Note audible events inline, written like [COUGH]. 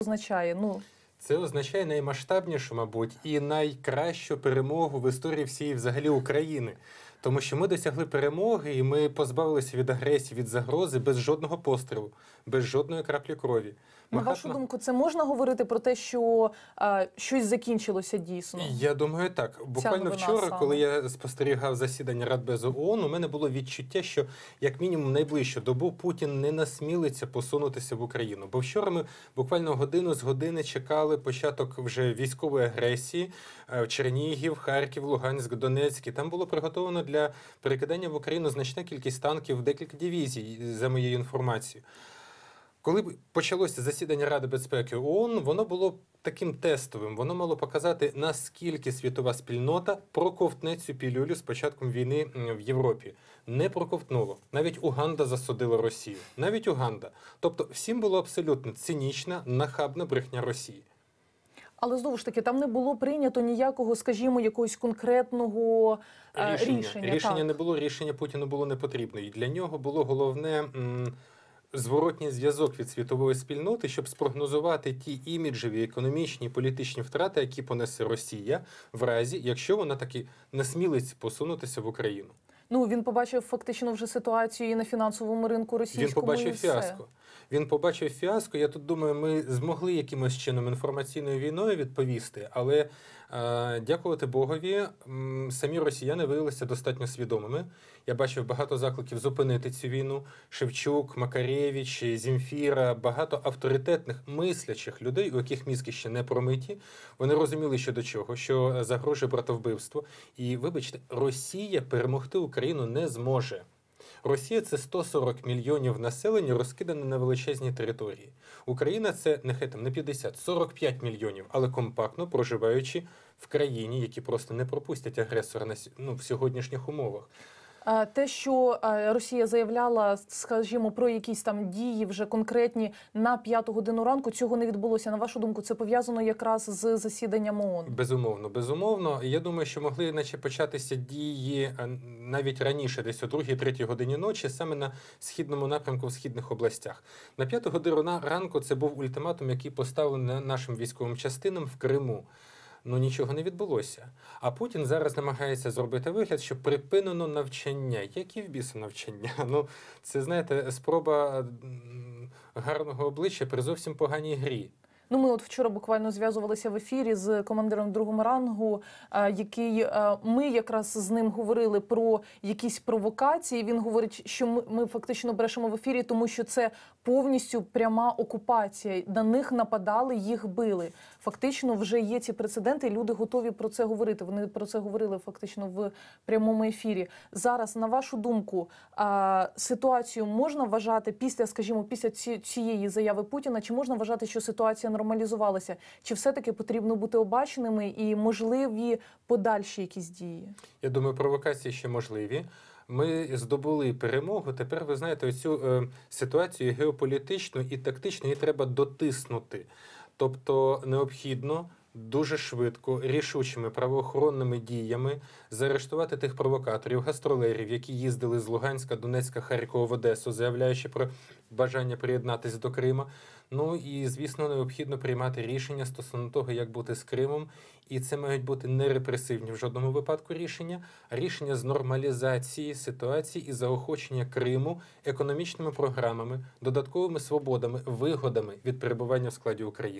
означає? Ну Це означає наймасштабнішу, мабуть, і найкращу перемогу в історії всієї взагалі України. Тому що ми досягли перемоги, і ми позбавилися від агресії, від загрози без жодного пострілу, без жодної краплі крові. на Махатма- вашу думку, це можна говорити про те, що е, щось закінчилося дійсно? Я думаю, так. Буквально вчора, саме. коли я спостерігав засідання Радбезу ООН, у мене було відчуття, що як мінімум найближчу добу Путін не насмілиться посунутися в Україну. Бо вчора ми буквально годину з години чекали початок вже військової агресії е, в Чернігів, Харків, Луганськ, Донецьк. І Там було приготовлено для перекидання в Україну значна кількість танків, декілька дивізій, за моєю інформацією. Коли почалося засідання Ради безпеки ООН, воно було таким тестовим. Воно мало показати, наскільки світова спільнота проковтне цю пілюлю з початком війни в Європі. Не проковтнуло. Навіть Уганда засудила Росію. Навіть Уганда. Тобто, всім було абсолютно цинічна, нахабна брехня Росії. Але знову ж таки, там не було прийнято ніякого, скажімо, якогось конкретного е, рішення. рішення так. не було, рішення Путіну було не потрібно. І для нього було головне. м, Зворотній зв'язок від світової спільноти, щоб спрогнозувати ті іміджеві, економічні, політичні втрати, які понесе Росія, в разі, якщо вона таки насмілиться посунутися в Україну. Ну він побачив фактично вже ситуацію і на фінансовому ринку російському. Він побачив і все. фіаско. Він побачив фіаско. Я тут думаю, ми змогли якимось чином інформаційною війною відповісти, але е, дякувати Богові, самі росіяни виявилися достатньо свідомими. Я бачив багато закликів зупинити цю війну. Шевчук, Макаревич, Зімфіра, багато авторитетних мислячих людей, у яких мізки ще не промиті. Вони розуміли, що до чого, що загрожує братовбивство. І вибачте, Росія перемогти Україну не зможе. Росія це 140 мільйонів населення, розкидане на величезні території. Україна це нехай там не 50, 45 мільйонів, але компактно проживаючи в країні, які просто не пропустять агресора на ну, в сьогоднішніх умовах. А Те, що е, Росія заявляла, скажімо, про якісь там дії вже конкретні на п'яту годину ранку, цього не відбулося. На вашу думку, це пов'язано якраз з засіданням ООН? Безумовно, безумовно. Я думаю, що могли наче початися дії навіть раніше, десь о 2-3 годині ночі, саме на східному напрямку в східних областях. На п'яту годину ранку це був ультиматум, який поставлений нашим військовим частинам в Криму. Ну нічого не відбулося. А Путін зараз намагається зробити вигляд, що припинено навчання. Які в біса навчання? [LAUGHS] Ну це знаєте, спроба гарного обличчя при зовсім поганій грі. Ну, ми от вчора буквально зв'язувалися в ефірі з командиром другого рангу, е, який е, ми якраз з ним говорили про якісь провокації. Він говорить, що ми, ми фактично брешемо в ефірі, тому що це повністю пряма окупація. На них нападали, їх били. Фактично, вже є ці прецеденти. Люди готові про це говорити. Вони про це говорили фактично в прямому ефірі. Зараз, на вашу думку, ситуацію можна вважати після, скажімо, після цієї заяви Путіна, чи можна вважати, що ситуація нормалізувалася? Чи все-таки потрібно бути обаченими і можливі подальші якісь дії? Я думаю, провокації ще можливі. Ми здобули перемогу. Тепер ви знаєте, цю е, ситуацію геополітичну і тактичну її треба дотиснути. Тобто необхідно дуже швидко, рішучими правоохоронними діями заарештувати тих провокаторів, гастролерів, які їздили з Луганська, Донецька, Харкова в Одесу, заявляючи про бажання приєднатися до Крима. Ну і звісно, необхідно приймати рішення стосовно того, як бути з Кримом. І це мають бути не репресивні в жодному випадку рішення, а рішення з нормалізації ситуації і заохочення Криму економічними програмами, додатковими свободами, вигодами від перебування в складі України.